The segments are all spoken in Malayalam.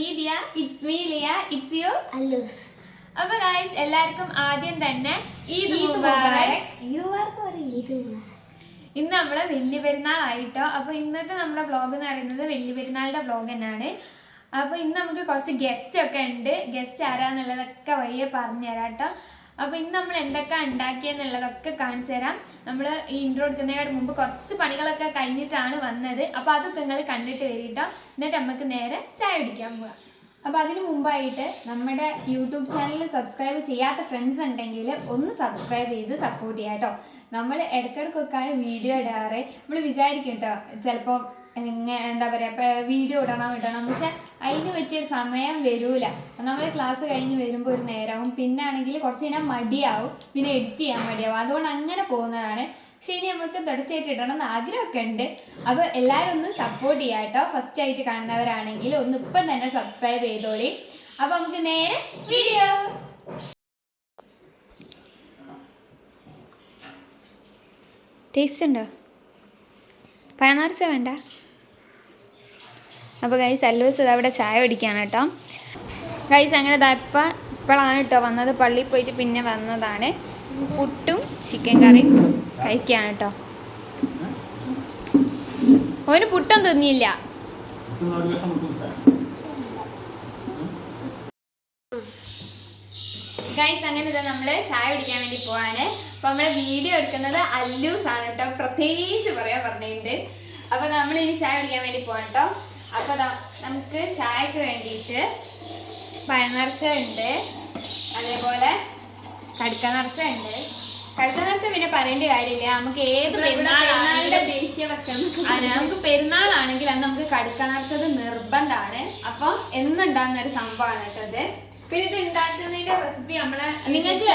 Media it's me Liya it's you അല്ലൂസ് അപ്പൊ ഗായ്സ് എല്ലാവർക്കും ആദ്യം തന്നെ ഈദ് മുബാറക്. ഇന്ന് നമ്മളെ വലിയ പെരുന്നാൾ ആയിട്ടോ? അപ്പൊ ഇന്നത്തെ നമ്മുടെ വ്ളോഗ് എന്ന് പറയുന്നത് വലിയ പെരുന്നാളിന്റെ വ്ളോഗ് തന്നെയാണ്. അപ്പൊ ഇന്ന് നമുക്ക് കുറച്ച് ഗസ്റ്റ് ഒക്കെ ഉണ്ട്. ഗസ്റ്റ് ആരാന്നുള്ളതൊക്കെ വഴിയെ പറഞ്ഞുതരാം കേട്ടോ. അപ്പൊ ഇന്ന് നമ്മൾ എന്തൊക്കെ ഉണ്ടാക്കിയെന്നുള്ളതൊക്കെ കാണിച്ചു തരാം. നമ്മൾ ഈ ഇൻട്രോ എടുക്കുന്നതിന് മുമ്പ് കുറച്ച് പണികളൊക്കെ കഴിഞ്ഞിട്ടാണ് വന്നത്. അപ്പൊ അതൊക്കെ നിങ്ങൾ കണ്ടിട്ട് വരിട്ടോ എന്നിട്ട് നമുക്ക് നേരെ ചായ കുടിക്കാൻ പോവാം. അപ്പോൾ അതിന് മുമ്പായിട്ട് നമ്മുടെ യൂട്യൂബ് ചാനൽ സബ്സ്ക്രൈബ് ചെയ്യാത്ത ഫ്രണ്ട്സ് ഉണ്ടെങ്കിൽ ഒന്ന് സബ്സ്ക്രൈബ് ചെയ്ത് സപ്പോർട്ട് ചെയ്യാം കേട്ടോ. നമ്മൾ ഇടയ്ക്കിടയ്ക്കൊക്കെയാണ് വീഡിയോ ഇടാറ്. നമ്മൾ വിചാരിക്കും കേട്ടോ ചിലപ്പോൾ എന്താ പറയുക ഇപ്പം വീഡിയോ ഇടണം ഇടണം. പക്ഷെ അതിന് പറ്റിയ സമയം വരൂല. നമ്മൾ ക്ലാസ് കഴിഞ്ഞ് വരുമ്പോൾ ഒരു നേരമാവും പിന്നെ ആണെങ്കിൽ കുറച്ച് കഴിഞ്ഞാൽ മടിയാവും. പിന്നെ എഡിറ്റ് ചെയ്യാൻ മടിയാവും. അതുകൊണ്ട് അങ്ങനെ പോകുന്നതാണ്. പക്ഷെ ഇനി നമുക്ക് തുടർച്ചയായിട്ട് ഇടണം എന്ന് ആഗ്രഹമൊക്കെ ഉണ്ട്. അപ്പോൾ എല്ലാവരും ഒന്ന് സപ്പോർട്ട് ചെയ്യാം കേട്ടോ. ഫസ്റ്റ് ആയിട്ട് കാണുന്നവരാണെങ്കിൽ ഒന്ന് ഇപ്പം തന്നെ സബ്സ്ക്രൈബ് ചെയ്തോളി. അപ്പോൾ നമുക്ക് നേരെ വീഡിയോ ടേസ്റ്റ് ഉണ്ടോ? പഴനാർച്ച വേണ്ട? അപ്പോൾ ഗൈസ് അല്ലൂസ് അവിടെ ചായ പിടിക്കുകയാണ് കേട്ടോ. ഗൈസ് അങ്ങനെ ഇപ്പം ഇപ്പോഴാണ് കേട്ടോ വന്നത്. പള്ളിയിൽ പോയിട്ട് പിന്നെ വന്നതാണ്. പുട്ടും ചിക്കൻ കറിയും കഴിക്കുകയാണ് കേട്ടോ ഓന് പുട്ടും തിന്നിയില്ല ഗൈസ് അങ്ങനെ ഇതാ നമ്മൾ ചായ കുടിക്കാൻ വേണ്ടി പോവാണ്. അപ്പൊ നമ്മളെ വീഡിയോ എടുക്കുന്നത് അല്ലൂസ് ആണ് കേട്ടോ പ്രത്യേകിച്ച് പറയാൻ പറഞ്ഞിട്ടുണ്ട്. അപ്പൊ നമ്മൾ ഇനി ചായ കുടിക്കാൻ വേണ്ടി പോവാം കേട്ടോ അപ്പൊ നമുക്ക് ചായക്ക് വേണ്ടിയിട്ട് പഴനിറച്ച ഉണ്ട് അതേപോലെ കടുക്ക നിറച്ച ഉണ്ട് കടുക്ക നിറച്ച പിന്നെ പറയേണ്ട കാര്യമില്ല. നമുക്ക് ഏത് പെരുന്നാളാണെങ്കിലും ദേശീയ ഭക്ഷണം. നമുക്ക് പെരുന്നാളാണെങ്കിൽ അന്ന് നമുക്ക് കടുക്ക നിറച്ചത് നിർബന്ധമാണ്. അപ്പൊ എന്നുണ്ടാകുന്ന ഒരു സംഭവമാണ് കേട്ടത് പിന്നെ ഇത് ഉണ്ടാക്കുന്നതിന്റെ റെസിപ്പി നമ്മളെ നിങ്ങൾക്ക്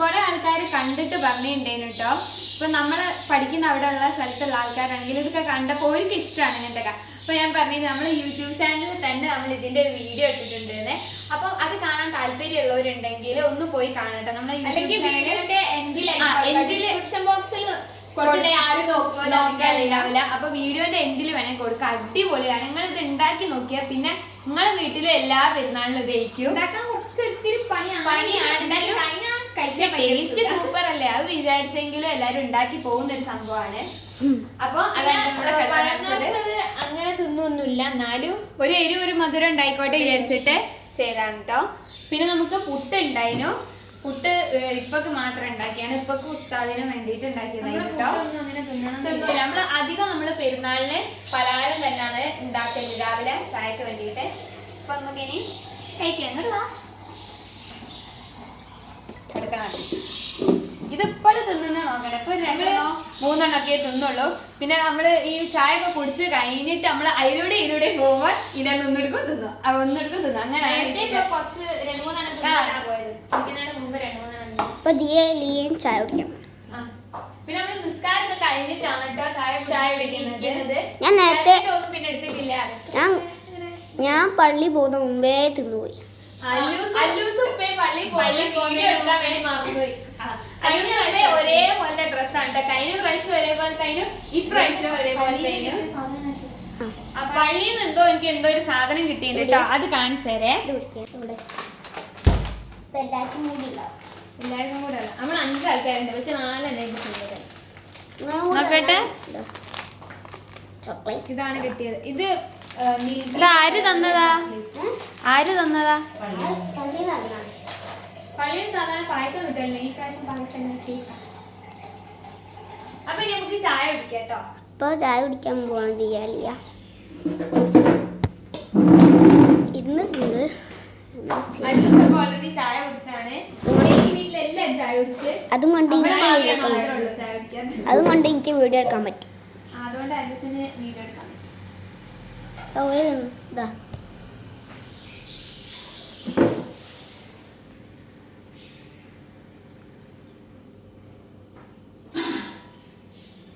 കുറെ ആൾക്കാർ കണ്ടിട്ട് പറഞ്ഞിട്ടുണ്ടേനു കേട്ടോ. ഇപ്പൊ നമ്മൾ പഠിക്കുന്ന അവിടെ ഉള്ള സ്ഥലത്തുള്ള ആൾക്കാരാണെങ്കിൽ ഇതൊക്കെ കണ്ടപ്പോൾ അവർക്ക് ഇഷ്ടമാണ് ഇങ്ങനത്തെ അപ്പൊ ഞാൻ പറഞ്ഞു നമ്മൾ യൂട്യൂബ് ചാനലിൽ തന്നെ നമ്മൾ ഇതിന്റെ ഒരു വീഡിയോ ഇട്ടിട്ടുണ്ട് അപ്പൊ അത് കാണാൻ താല്പര്യമുള്ളവരുണ്ടെങ്കിൽ ഒന്ന് പോയി കാണട്ടെ. നമ്മളെ ഡിസ്ക്രിപ്ഷൻ ബോക്സിൽ നോക്കാനില്ല അപ്പൊ വീഡിയോന്റെ എൻഡിൽ വേണേ കൊടുക്കുക അടിപൊളിയാണ്. നിങ്ങൾ ഇത് ഉണ്ടാക്കി നോക്കിയാൽ പിന്നെ നിങ്ങളെ വീട്ടിലെ എല്ലാ പെരുന്നാളിലും ഉപയോഗിക്കും പണിയാണ്. ടേസ്റ്റ് സൂപ്പർ അല്ലേ അത് വിചാരിച്ചെങ്കിലും എല്ലാരും ഉണ്ടാക്കി പോകുന്ന ഒരു സംഭവമാണ് അപ്പൊ അതാണ് നമ്മുടെ. അങ്ങനെ തിന്നൊന്നുമില്ല. എന്നാലും ഒരു എരി ഒരു മധുരം ഉണ്ടായിക്കോട്ടെ വിചാരിച്ചിട്ട് ചെയ്താണ് കേട്ടോ പിന്നെ നമുക്ക് പുട്ട് ഉണ്ടായിരുന്നു പുട്ട് ഇപ്പൊക്ക് മാത്രം ഉണ്ടാക്കിയാണ്. ഇപ്പൊക്ക് ഉസ്താദിന് വേണ്ടിയിട്ട് ഉണ്ടാക്കിയതായിരുന്നു നമ്മൾ അധികം നമ്മൾ പെരുന്നാളിന് പലഹാരം തന്നെയാണ് ഉണ്ടാക്കൽ. രാവിലെ ചായക്ക് വേണ്ടിയിട്ട്. അപ്പൊ നമുക്ക് ഇനി കഴിക്കാൻ ഇതിപ്പോഴും തിന്നുന്ന നോക്കണേ ഇപ്പൊ രണ്ടെണ്ണോ? മൂന്നെണ്ണൊക്കെ തിന്നുള്ളൂ. പിന്നെ നമ്മൾ ഈ ചായ ഒക്കെ കുടിച്ച് കഴിഞ്ഞിട്ട് നമ്മൾ അതിലൂടെ ഇതിലൂടെ പോകുമ്പോൾ ഇതെണ്ണം ഒന്നെടുക്കും തിന്നു. അത് ഒന്നെടുക്കും തിന്നു. അങ്ങനെ ചായ കുടിക്കാം. പിന്നെ നമ്മൾ നിസ്കാരമൊക്കെ കഴിഞ്ഞിട്ടാണ് കേട്ടോ ചായ ചായ കുടിക്കുന്നത്. ഞാൻ നേരത്തെ ഒന്നും പിന്നെ എടുത്തിട്ടില്ല. ഞാൻ ഞാൻ പള്ളി പോകുന്ന മുമ്പേ തിന്നുപോയി. പോയി അല്ലൂസ് പള്ളി എടുക്കാൻ വേണ്ടി മറന്നുപോയി. ഇവിടെ ഒരേപോലത്തെ ഡ്രസ്സാണ് കഴിഞ്ഞ പ്രാവശ്യം ഒരേപോലെ കഴിഞ്ഞു. ഇപ്രാവശ്യം ഒരേപോലെ കഴിഞ്ഞു. ആ. പള്ളിയിൽ നിന്ന് എന്തോ എനിക്ക് എന്തോ ഒരു സാധനം കിട്ടിയിട്ടുണ്ട് കേട്ടോ അത് കാണിച്ചേരേ എല്ലാവർക്കും കൂടി എല്ലാവർക്കും കൂടെ ഉള്ള നമ്മൾ അഞ്ച് ആൾക്കാരുണ്ട്. പക്ഷെ നാലെണ്ണം നോക്കട്ടെ. ഇതാണ് കിട്ടിയത്. ഇത് ഇത് ആര് തന്നതാ? ആര് തന്നതാ? പള്ളിയിൽ സാധാരണ പായസം കിട്ടുമല്ലോ? ഈ പ്രാവശ്യം പായസം അപ്പൊ ഇനി നമുക്ക് ചായ കുടിക്കാം കേട്ടോ ഇപ്പൊ ചായ കുടിക്കാൻ പോകണം ദിയ ഇന്ന് ഇരുന്നിട്ടുണ്ട് ഓൾറെഡി ചായ കുടിച്ചാണ് ഈ വീട്ടിലെല്ലാം ചായ കുടിച്ച്. അതും കൊണ്ട് എനിക്ക് വീഡിയോ എടുക്കാൻ അതും കൊണ്ട് എനിക്ക് വീഡിയോ എടുക്കാൻ പറ്റും. അതുകൊണ്ട് വീഡിയോ എടുക്കാൻ പറ്റും അപ്പൊ ഒരു ഇതാ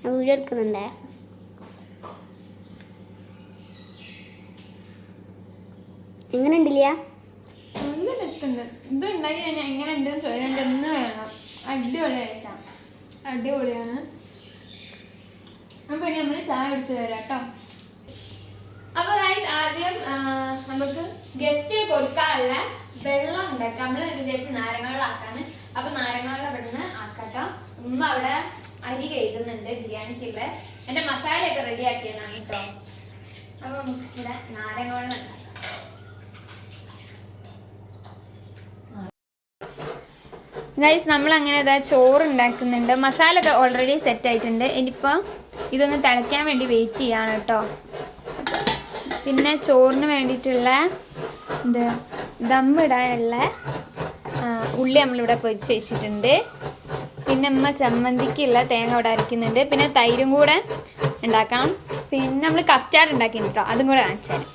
ഞാൻ വീഡിയോ എടുക്കുന്നുണ്ടേ എങ്ങനെ ഉണ്ടില്ല ഇത് എങ്ങനെ വേണം. അടിപൊളി അടിപൊളിയാണ്. ഇനി നമ്മൾ ചായ ആദ്യം നമുക്ക് ഗസ്റ്റ് കൊടുക്കാനുള്ള വെള്ളം ഉണ്ടാക്കാം. നമ്മൾ വിചാരിച്ച് നാരങ്ങകളാക്കാണ് അപ്പൊ നാരങ്ങകളെ ഇവിടുന്ന് ആക്കട്ടോ ഉമ്മ അവിടെ അരി കഴുകുന്നുണ്ട് ബിരിയാണിക്കുള്ള എന്റെ മസാലയൊക്കെ റെഡി ആക്കിയതാണ് കേട്ടോ. അപ്പൊ ഇവിടെ നാരങ്ങോളം ഗൈസ് നമ്മൾ അങ്ങനെ ഇതാ ചോറ് ഉണ്ടാക്കുന്നുണ്ട് മസാല ഒക്കെ ഓൾറെഡി സെറ്റ് ആയിട്ടുണ്ട്. ഇനിയിപ്പോൾ ഇതൊന്ന് തിളയ്ക്കാൻ വേണ്ടി വെയിറ്റ് ചെയ്യാണ് കേട്ടോ. പിന്നെ ചോറിന് വേണ്ടിയിട്ടുള്ള ഇത് ദമ്മിടാനുള്ള ഉള്ളി നമ്മളിവിടെ പൊരിച്ച് വെച്ചിട്ടുണ്ട്. പിന്നെ അമ്മ ചമ്മന്തിക്കുള്ള തേങ്ങ ഇവിടെ അരയ്ക്കുന്നുണ്ട് പിന്നെ തൈരും കൂടെ ഉണ്ടാക്കണം. പിന്നെ നമ്മൾ കസ്റ്റാർഡ് ഉണ്ടാക്കി കേട്ടോ അതും കൂടെ കാണിച്ചു തരാം.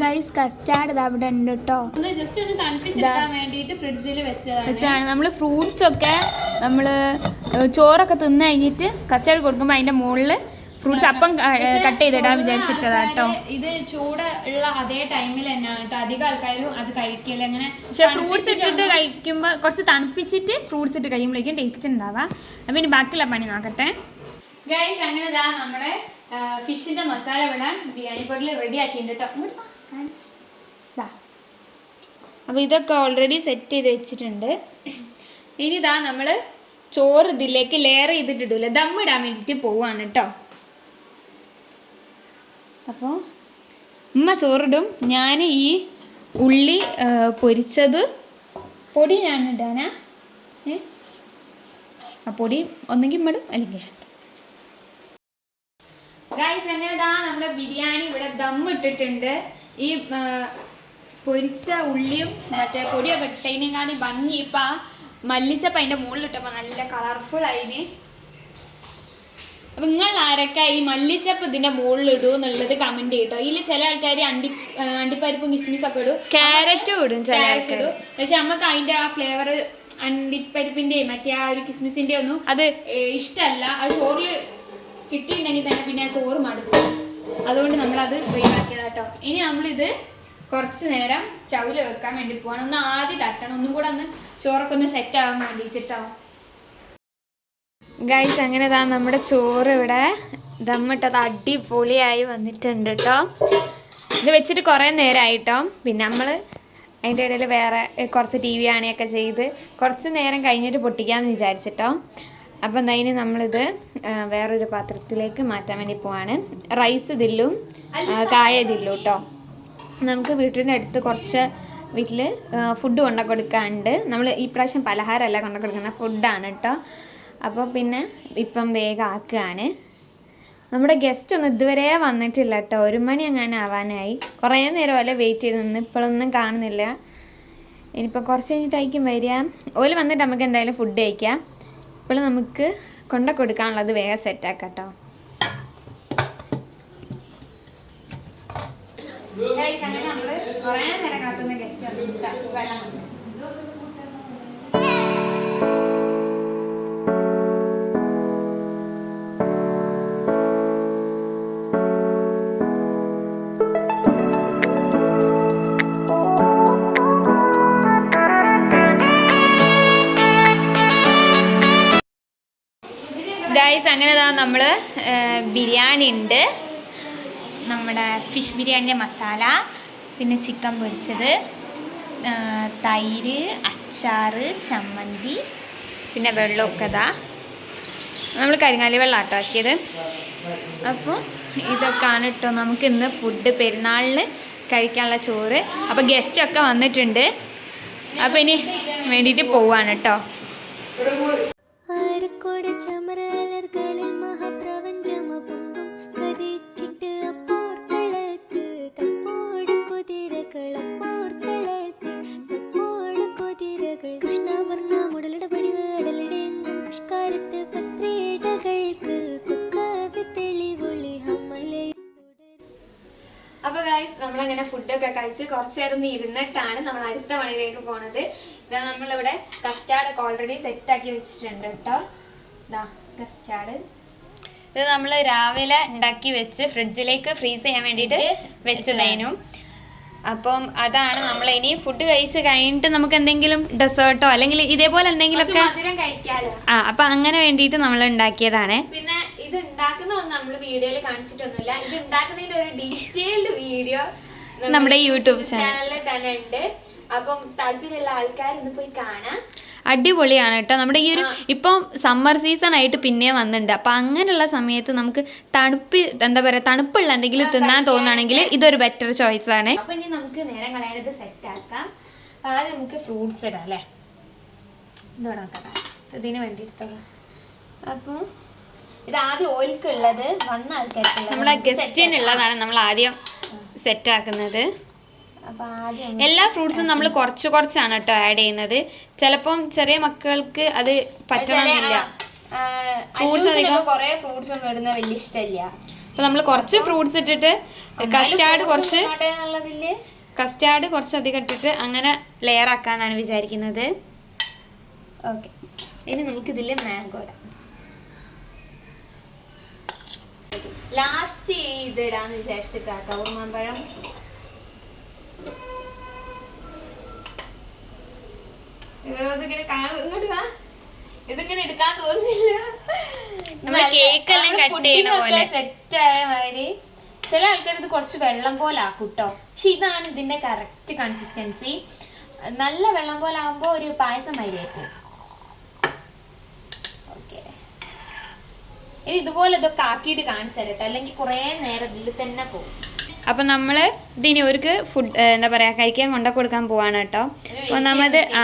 ഗൈസ് കസ്റ്റാർഡ് ഇത് അവിടെ ഉണ്ട് കേട്ടോ വെച്ചാണ് നമ്മൾ ഫ്രൂട്ട്സ് ഒക്കെ നമ്മൾ ചോറൊക്കെ തിന്നു കഴിഞ്ഞിട്ട് കസ്റ്റാർഡ് കൊടുക്കുമ്പോൾ അതിന്റെ മുകളിൽ ഫ്രൂട്ട്സ് അപ്പം കട്ട് ചെയ്തിടാൻ വിചാരിച്ചിട്ടതാ കേട്ടോ. ഇത് ചൂട് ഉള്ള അതേ ടൈമിൽ തന്നെയാണ് കേട്ടോ. അധികം ആൾക്കാരും അത് കഴിക്കില്ല. അങ്ങനെ പക്ഷെ ഫ്രൂട്ട്സ് ഇട്ടിട്ട് കഴിക്കുമ്പോൾ കുറച്ച് തണുപ്പിച്ചിട്ട് ഫ്രൂട്ട്സ് ഇട്ട് കഴിയുമ്പോഴേക്കും ടേസ്റ്റ് ഉണ്ടാവാം അപ്പം ഇനി ബാക്കിയുള്ള പണി നോക്കട്ടെ. ഗൈസ് അങ്ങനെ ഇതാ നമ്മൾ ഫിഷിന്റെ മസാല ഇവിടെ ബിരിയാണി പൊടിയിൽ റെഡി ആക്കിയിട്ടുണ്ട് കേട്ടോ. അപ്പോൾ ഇതൊക്കെ ഓൾറെഡി സെറ്റ് ചെയ്ത് വെച്ചിട്ടുണ്ട്. ഇനി ഇതാ നമ്മൾ ചോറ് ഇതിലേക്ക് ലെയർ ചെയ്തിട്ടിടൂല. ദമ്മിടാൻ വേണ്ടിയിട്ട് പോവാണ് കേട്ടോ അപ്പോൾ ഉമ്മ ചോറിടും. ഞാൻ ഈ ഉള്ളി പൊരിച്ചത് പൊടി ഞാൻ ഇടാനാ. ഏ? ആ പൊടി ഒന്നെങ്കിൽ ഇടും അല്ലെങ്കിൽ ഗൈസ് എന്നതാ നമ്മുടെ ബിരിയാണി ഇവിടെ ദം ഇട്ടിട്ടുണ്ട്. ഈ പൊരിച്ച ഉള്ളിയും മറ്റേ പൊടിയൊക്കെ ഇട്ടതിനെക്കാട്ടി ഭംഗി. ഇപ്പം ആ മല്ലിച്ചപ്പം അതിന്റെ മുകളിലിട്ടപ്പോൾ നല്ല കളർഫുൾ ആയിന്. അപ്പം നിങ്ങൾ ആരൊക്കെ ഈ മല്ലിച്ചപ്പ് ഇതിന്റെ മുകളിൽ ഇടൂ എന്നുള്ളത് കമന്റ് ചെയ്യട്ടോ ഇതിൽ ചില ആൾക്കാർ അണ്ടി ആ, അണ്ടിപ്പരിപ്പും കിസ്മിസ് ഒക്കെ ഇടും. ക്യാരറ്റും ഇടും ക്യാരറ്റ് ഇടും. പക്ഷെ നമുക്ക് അതിന്റെ ആ ഫ്ലേവർ അണ്ടിപ്പരിപ്പിന്റെ മറ്റേ ആ ഒരു കിസ്മിസിന്റെ ഒന്നും അത് ഇഷ്ടമല്ല അത് ചോറിൽ കിട്ടിയിട്ടുണ്ടെങ്കിൽ തന്നെ പിന്നെ ആ ചോറ് മടുക്കും. അതുകൊണ്ട് നമ്മൾ നമ്മളത് ഒഴിവാക്കിയതാട്ടോ ഇനി നമ്മളിത് കുറച്ച് നേരം സ്റ്റൗവിൽ വെക്കാൻ വേണ്ടി പോകണം ഒന്ന് ആദ്യം തട്ടണം. ഒന്നും കൂടെ ഒന്ന് ചോറൊക്കെ ഒന്ന് സെറ്റ് ആവാൻ വേണ്ടിയിട്ടാവും ഗൈസ് അങ്ങനെ ദാ നമ്മുടെ ചോറ് ഇവിടെ ദമ്മിട്ടത് അടിപൊളിയായി വന്നിട്ടുണ്ട് കേട്ടോ ഇത് വെച്ചിട്ട് കുറേ നേരമായിട്ടോ പിന്നെ നമ്മൾ അതിന്റെ ഇടയിൽ വേറെ കുറച്ച് ടി വി ആണെയൊക്കെ ചെയ്ത് കുറച്ച് നേരം കഴിഞ്ഞിട്ട് പൊട്ടിക്കാമെന്ന് വിചാരിച്ചിട്ടോ. അപ്പം എന്തായാലും നമ്മളിത് വേറൊരു പാത്രത്തിലേക്ക് മാറ്റാൻ വേണ്ടി പോവാണ്. റൈസ് ഇതില്ലും കായ ഇതില്ലും കേട്ടോ നമുക്ക് വീട്ടിന്റെ അടുത്ത് കുറച്ച് വീട്ടിൽ ഫുഡ് കൊണ്ടു കൊടുക്കാറുണ്ട് നമ്മൾ ഈ പ്രാവശ്യം പലഹാരമല്ല കൊണ്ടു കൊടുക്കുന്ന ഫുഡാണ് കേട്ടോ അപ്പോൾ പിന്നെ ഇപ്പം വേഗം ആക്കുകയാണ്. നമ്മുടെ ഗസ്റ്റ് ഒന്നും ഇതുവരെ വന്നിട്ടില്ല കേട്ടോ. ഒരു മണി അങ്ങനെ ആവാനായി. കുറേ നേരം പോലെ വെയിറ്റ് ചെയ്ത് നിന്ന്. ഇപ്പോഴൊന്നും കാണുന്നില്ല. ഇനിയിപ്പോൾ കുറച്ച് കഴിഞ്ഞിട്ടായിരിക്കും വരിക. ഓൽ വന്നിട്ട് നമുക്ക് എന്തായാലും ഫുഡ് കഴിക്കാം. ഇപ്പോൾ നമുക്ക് കൊണ്ട കൊടുക്കാനുള്ളത് വേഗം സെറ്റാക്കാം കേട്ടോ. അങ്ങനെ നമ്മൾ കുറേ നേരം കാത്തുന്ന ഗസ്റ്റ് വെള്ളം ഗൈസ് അങ്ങനെ ഇതാ നമ്മൾ ബിരിയാണി ഉണ്ട്. നമ്മുടെ ഫിഷ് ബിരിയാണിന്റെ മസാല പിന്നെ ചിക്കൻ പൊരിച്ചത് തൈര് അച്ചാറ് ചമ്മന്തി പിന്നെ വെള്ളമൊക്കെ ഇതാ നമ്മൾ കരിങ്ങാലി വെള്ളം ആട്ടോ ആക്കിയത്. അപ്പോൾ ഇതൊക്കെയാണ് കേട്ടോ നമുക്ക് ഇന്ന് ഫുഡ് പെരുന്നാളിന് കഴിക്കാനുള്ള ചോറ്. അപ്പോൾ ഗസ്റ്റൊക്കെ വന്നിട്ടുണ്ട്. അപ്പോൾ ഇനി വേണ്ടിയിട്ട് പോവാണ് കേട്ടോ ഗൈസ് നമ്മളങ്ങനെ ഫുഡൊക്കെ കഴിച്ച് കുറച്ചു നേരം ഇരുന്നിട്ടാണ് നമ്മൾ അടുത്ത പണിയിലേക്ക് പോണത്. ഇതാ നമ്മളിവിടെ കസ്റ്റാർഡ് ഒക്കെ ഓൾറെഡി സെറ്റാക്കി വെച്ചിട്ടുണ്ട് കേട്ടോ. ഇതാ കസ്റ്റാർഡ് ഇത് നമ്മൾ രാവിലെ ഉണ്ടാക്കി വെച്ച് ഫ്രിഡ്ജിലേക്ക് ഫ്രീസ് ചെയ്യാൻ വേണ്ടിയിട്ട് വെച്ചതേനും അപ്പം അതാണ് നമ്മൾ ഇനി ഫുഡ് കഴിച്ച് കഴിഞ്ഞിട്ട് നമുക്ക് എന്തെങ്കിലും ഡെസേർട്ടോ അല്ലെങ്കിൽ ഇതേപോലെ എന്തെങ്കിലും ഒക്കെ ആ അപ്പൊ അങ്ങനെ വേണ്ടിയിട്ട് നമ്മൾ ഉണ്ടാക്കിയതാണ്. പിന്നെ ഇത് ഉണ്ടാക്കുന്നതൊന്നും നമ്മൾ വീഡിയോയിൽ കാണിച്ചിട്ടൊന്നുമില്ല. ഇത് ഉണ്ടാക്കുന്നതിന്റെ ഒരു ഡീറ്റെയിൽഡ് വീഡിയോ നമ്മുടെ യൂട്യൂബ് ചാനലിൽ തന്നെ ഉണ്ട്. അപ്പം താല്പര്യമുള്ള ആൾക്കാർ ഒന്ന് പോയി കാണാം. അടിപൊളിയാണ് കേട്ടോ. നമ്മുടെ ഈ ഒരു ഇപ്പം സമ്മർ സീസൺ ആയിട്ട് പിന്നെയും വന്നിട്ടുണ്ട്. അപ്പം അങ്ങനെയുള്ള സമയത്ത് നമുക്ക് തണുപ്പ് എന്താ പറയുക തണുപ്പുള്ള എന്തെങ്കിലും തിന്നാൻ തോന്നുകയാണെങ്കിൽ ഇതൊരു ബെറ്റർ ചോയ്സ് ആണ്. അപ്പൊ ഇനി നമുക്ക് നേരം കളയാനത് സെറ്റ് ആക്കാം. അപ്പൊ ആദ്യം നമുക്ക് ഫ്രൂട്ട്സ് ഇടാം അല്ലേ? ഇതോടെ നോക്കാം. ഇതിന് വേണ്ടി എടുത്തോളാം അപ്പോൾ ഇത് ആദ്യം ഓയിൽക്കുള്ളത് വന്ന ആൾക്കാർക്കുള്ളത്. നമ്മളെ ഗസ്റ്റിനുള്ളതാണ് നമ്മൾ ആദ്യം സെറ്റ് ആക്കുന്നത്. എല്ലാ ഫ്രൂട്ട്സും നമ്മൾ കുറച്ച് കുറച്ചാണ് കേട്ടോ ആഡ് ചെയ്യുന്നത്. ചിലപ്പം ചെറിയ മക്കൾക്ക് അത് പറ്റണമെന്നില്ല. ഫ്രൂട്ട്സ് അധികം കുറേ ഫ്രൂട്ട്സ് ഒന്നും ഇടുന്ന വലിയ ഇഷ്ടമില്ല. അപ്പം നമ്മൾ കുറച്ച് ഫ്രൂട്ട്സ് ഇട്ടിട്ട് കസ്റ്റാർഡ് കുറച്ച് കസ്റ്റാർഡ് കുറച്ച് അധികം ഇട്ടിട്ട് അങ്ങനെ ലെയർ ആക്കാന്നാണ് വിചാരിക്കുന്നത്. ഓക്കെ ഇനി നമുക്ക് ഇതിൽ മാംഗോ ഇടാം. ലാസ്റ്റ് ഇതിടാന്ന് ഇടാന്ന് വിചാരിച്ചിട്ടാട്ടോ ഉറുമാമ്പഴം ഇതിങ്ങനെ കാണും ഇങ്ങോട്ട് വാ. ഇതിങ്ങനെ എടുക്കാൻ തോന്നുന്നില്ല. നമ്മൾ cake എല്ലാം cut പോലെ. സെറ്റ് ആയ മാതിരി. ചില ആൾക്കാർ ഇത് കുറച്ച് വെള്ളം പോലെ ആക്കും കേട്ടോ പക്ഷെ ഇതാണ് ഇതിന്റെ കറക്റ്റ് കൺസിസ്റ്റൻസി നല്ല വെള്ളം പോലെ ആകുമ്പോ ഒരു പായസം മാതിരി ആയിപ്പോ ഓക്കെ ഇനി ഇതുപോലെ ഇതൊക്കെ ആക്കിയിട്ട് കാണിച്ചു തരട്ടെ. അല്ലെങ്കിൽ കുറേ നേരം ഇതിൽ തന്നെ പോകും. അപ്പം നമ്മൾ ഇതിനി ഒരു ഫുഡ് എന്താ പറയുക കഴിക്കാൻ കൊണ്ട കൊടുക്കാൻ പോവാണ് കേട്ടോ. ഒന്നാമത് ആ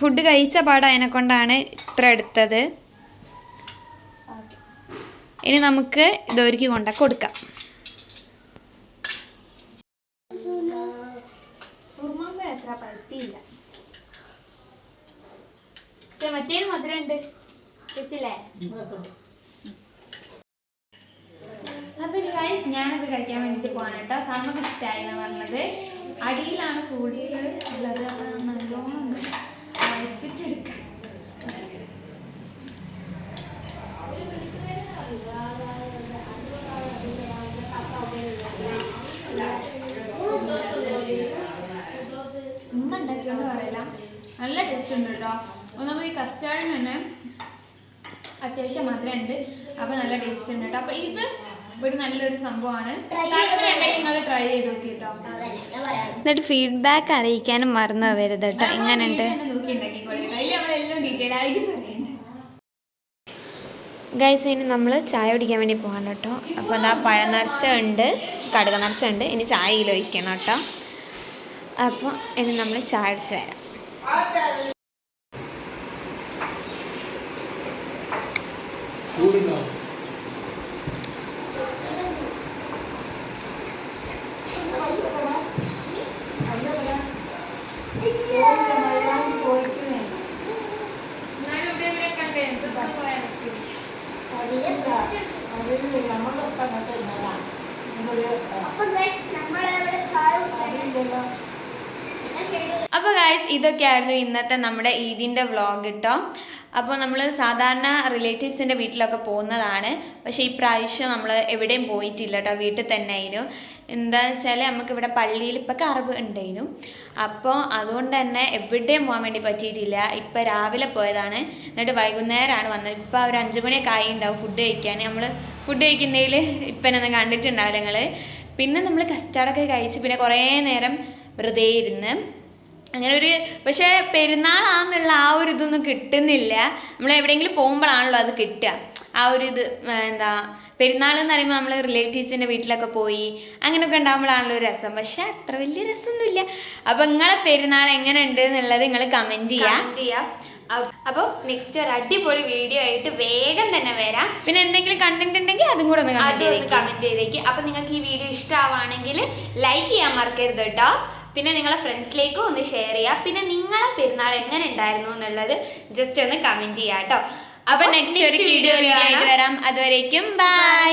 ഫുഡ് കഴിച്ച പാട് അതിനെ കൊണ്ടാണ് ഇത്ര എടുത്തത്. ഇനി നമുക്ക് ഇതൊരുക്കി കൊണ്ട കൊടുക്കാം. മറ്റേ അത്ര പഴുത്തിയില്ല പക്ഷെ മറ്റേന് മധുരം ഉണ്ട് ടേസ്റ്റില്ലേ അപ്പൊ ഇത് guys, ഞാനത് കഴിക്കാൻ വേണ്ടിട്ട് പോവാണ് കേട്ടോ സമ്മക്ക് ഇഷ്ടമായി എന്ന് പറഞ്ഞത്. അടിയിലാണ് ഫ്രൂട്ട്സ് ഉള്ളത്. നല്ലോണം ഉമ്മ ഉണ്ടാക്കിയോണ്ട് പറയില്ല നല്ല ടേസ്റ്റ് ഉണ്ട് കേട്ടോ ഒന്നാമത് ഈ കസ്റ്റാർഡിന് തന്നെ അത്യാവശ്യം മധുരം ഉണ്ട് അപ്പൊ നല്ല ടേസ്റ്റ് ഉണ്ട് കേട്ടോ അപ്പൊ ഇത് ഒരു നല്ലൊരു സംഭവമാണ്. നിങ്ങൾ ട്രൈ ചെയ്ത് നോക്കി. കേട്ടോ എന്നിട്ട് ഫീഡ്ബാക്ക് അറിയിക്കാനും മറന്നു പോകരുത് കേട്ടോ എങ്ങനെയുണ്ട് നോക്കി ഉണ്ടാക്കിക്കോളി കേട്ടോ അതിൽ നമ്മളെല്ലാം ഡീറ്റെയിൽ ആയിട്ട് പറയുന്നുണ്ട് ഗൈസ് ഇനി നമ്മൾ ചായ കുടിക്കാൻ വേണ്ടി പോകാൻ കേട്ടോ അപ്പോൾ അതാ പഴനർച്ച ഉണ്ട്. കടുക നർച്ച ഉണ്ട്. ഇനി ചായയിൽ ഒഴിക്കണം കേട്ടോ അപ്പോൾ ഇനി നമ്മൾ ചായ അടിച്ച് വരാം കൂടുണ്ടോ എന്നാലും ഇവിടെ ഇവിടെ കണ്ടേ എന്തൊക്കെ പോയാൽ അപ്പൊ guys, നമ്മളിവിടെ ചായ കുടിക്കാൻ അപ്പോൾ ഗായ്സ് ഇതൊക്കെയായിരുന്നു ഇന്നത്തെ നമ്മുടെ ഈദിന്റെ വ്ളോഗ് കേട്ടോ അപ്പോൾ നമ്മൾ സാധാരണ റിലേറ്റീവ്സിന്റെ വീട്ടിലൊക്കെ പോകുന്നതാണ്. പക്ഷേ ഈ പ്രാവശ്യം നമ്മൾ എവിടെയും പോയിട്ടില്ല കേട്ടോ വീട്ടിൽ തന്നെ ആയിരുന്നു എന്താണെന്ന് വെച്ചാൽ നമുക്ക് ഇവിടെ പള്ളിയിൽ ഇപ്പോൾ കറവ് ഉണ്ടായിരുന്നു അപ്പോൾ അതുകൊണ്ട് തന്നെ എവിടെയും പോകാൻ വേണ്ടി പറ്റിയിട്ടില്ല. ഇപ്പോൾ രാവിലെ പോയതാണ്. എന്നിട്ട് വൈകുന്നേരമാണ് വന്നത്. ഇപ്പോൾ ഒരു അഞ്ച് മണിയൊക്കെ ആയി ഉണ്ടാവും ഫുഡ് കഴിക്കാൻ. നമ്മൾ ഫുഡ് കഴിക്കുന്നതിൽ ഇപ്പം എന്നെ കണ്ടിട്ടുണ്ടാവില്ല നിങ്ങൾ പിന്നെ നമ്മൾ കസ്റ്റാർഡൊക്കെ കഴിച്ച് പിന്നെ കുറേ നേരം വെറുതെ ഇരുന്ന് അങ്ങനെ ഒരു പക്ഷേ പെരുന്നാളാന്നുള്ള ആ ഒരു ഇതൊന്നും കിട്ടുന്നില്ല. നമ്മൾ എവിടെയെങ്കിലും പോകുമ്പോഴാണല്ലോ അത് കിട്ടുക. ആ ഒരു ഇത് എന്താ പെരുന്നാൾ എന്ന് പറയുമ്പോൾ നമ്മൾ റിലേറ്റീവ്സിന്റെ വീട്ടിലൊക്കെ പോയി അങ്ങനെയൊക്കെ ഉണ്ടാകുമ്പോഴാണല്ലോ ഒരു രസം. പക്ഷെ അത്ര വലിയ രസമൊന്നുമില്ല. അപ്പം നിങ്ങളെ പെരുന്നാൾ എങ്ങനെ ഉണ്ട് എന്നുള്ളത് നിങ്ങൾ കമന്റ് ചെയ്യാം. അപ്പോൾ നെക്സ്റ്റ് ഒരു അടിപൊളി വീഡിയോ ആയിട്ട് വേഗം തന്നെ വരാം. പിന്നെ എന്തെങ്കിലും കണ്ടന്റ് ഉണ്ടെങ്കിൽ അതും കൂടെ ഒന്ന് കമന്റ് ചെയ്തേക്ക്. അപ്പം നിങ്ങൾക്ക് ഈ വീഡിയോ ഇഷ്ടമാവാണെങ്കിൽ ലൈക്ക് ചെയ്യാൻ മറക്കരുത് കേട്ടോ പിന്നെ നിങ്ങളെ ഫ്രണ്ട്സിലേക്കും ഒന്ന് ഷെയർ ചെയ്യുക പിന്നെ നിങ്ങളെ പെരുന്നാൾ എങ്ങനെ ഉണ്ടായിരുന്നു എന്നുള്ളത് ജസ്റ്റ് ഒന്ന് കമന്റ് ചെയ്യാം കേട്ടോ അപ്പോൾ നെക്സ്റ്റ് ഒരു വീഡിയോ വരാം. അതുവരേക്കും ബൈ